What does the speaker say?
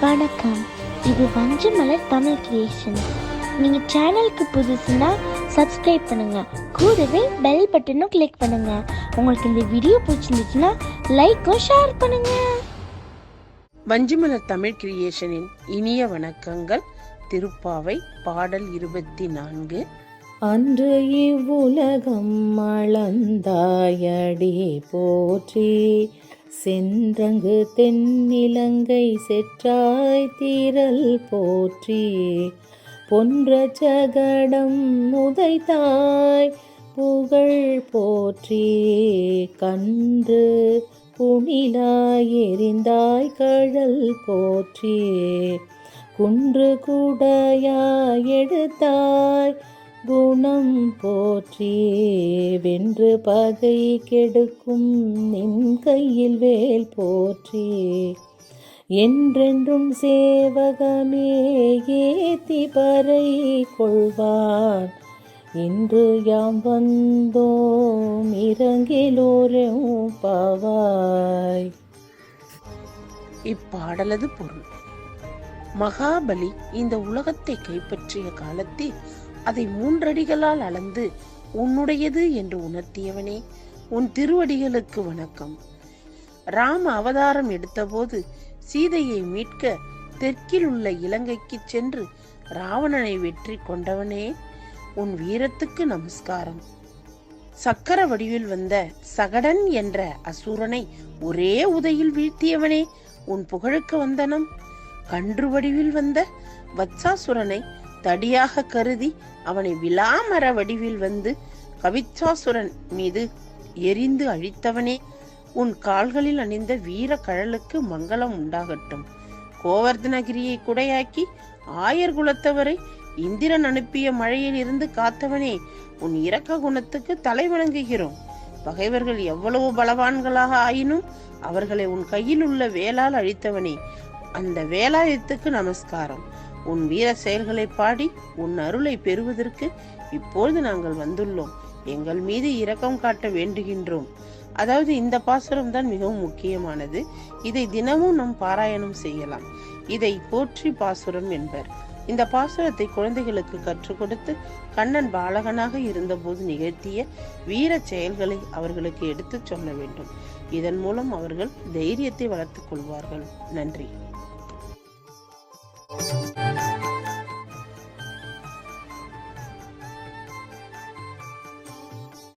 வணக்கம். இது வஞ்சமலர் தமிழ் கிரியேஷன் நீங்க சேனலுக்கு புதுசுன்னா சப்ஸ்கிரைப் பண்ணுங்க. கூடவே பெல் பட்டனும் கிளிக் பண்ணுங்க. உங்களுக்கு இந்த வீடியோ பிடிச்சிருந்துச்சுன்னா லைக்கும் ஷேர் பண்ணுங்க. வஞ்சிமலர் தமிழ் கிரியேஷனின் இனிய வணக்கங்கள். திருப்பாவை பாடல் இருபத்தி நான்கு அன்று இவ்வுலகம் அளந்தாயடி போற்றி. சென்றங்கு தென்னிலங்கை செற்றாய் தீரல் போற்றி. பொன்ற சகடம் உதைத்தாய் புகழ் போற்றி. கன்று புனிலாய் எரிந்தாய் கழல் போற்றி. குன்று குடையாய் எடுத்தாய் குணம் போற்றி வென்று பகை கெடுக்கும் நின் கையில் வேல் போற்றி. என்றென்றும் சேவகமே ஏத்தி பறை கொள்வான். இன்று யாம் வந்தோம் இறங்கிலோரும் பாவாய். இப்பாடலது பொருள். மகாபலி இந்த உலகத்தை கைப்பற்றிய காலத்தில் அதை மூன்றடிகளால் அளந்து உன்னுடையது என்று உணர்த்தியவனே உன் திருவடிகளுக்கு வணக்கம். ராம அவதாரம் எடுத்தபோது சீதையை மீட்க தெற்கில் உள்ள இலங்கைக்கு சென்று ராவணனை வெற்றி கொண்டவனே உன் வீரத்துக்கு நமஸ்காரம். சக்கர வடிவில் வந்த சகடன் என்ற அசுரனை ஒரே உதையில் வீழ்த்தியவனே உன் புகழுக்கு வந்தனம். கன்று வடிவில் வந்த வத்சாசுரனை தடியாக கருதி அவனை விலாமர வடிவில் வந்து கவிச்சாசுரன் மீது எரிந்து அழித்தவனே. உன் கால்களில் அணிந்த வீர கழலுக்கு மங்களம் உண்டாகட்டும். கோவர்தனகிரியை குடையாக்கி ஆயர் குலத்தவரை இந்திரன் அனுப்பிய மழையில் இருந்து காத்தவனே உன் இரக்க குணத்துக்கு தலை வணங்குகிறோம். பகைவர்கள் எவ்வளவு பலவான்களாக ஆயினும் அவர்களை உன் கையில் உள்ள வேலால் அழித்தவனே. அந்த வேலாயத்துக்கு நமஸ்காரம். உன் வீர செயல்களை பாடி உன் அருளை பெறுவதற்கு இப்பொழுது நாங்கள் வந்துள்ளோம். எங்கள் மீது இரக்கம் காட்ட வேண்டுகின்றோம். அதாவது இந்த பாசுரம் தான் மிகவும் முக்கியமானது. இதை தினமும் நாம் பாராயணம் செய்யலாம். இதை போற்றி பாசுரம் என்பர். இந்த பாசுரத்தை குழந்தைகளுக்கு கற்றுக் கொடுத்து கண்ணன் பாலகனாக இருந்தபோது நிகழ்த்திய வீர செயல்களை அவர்களுக்கு எடுத்துச் சொல்ல வேண்டும். இதன் மூலம் அவர்கள் தைரியத்தை வளர்த்துக் கொள்வார்கள். நன்றி.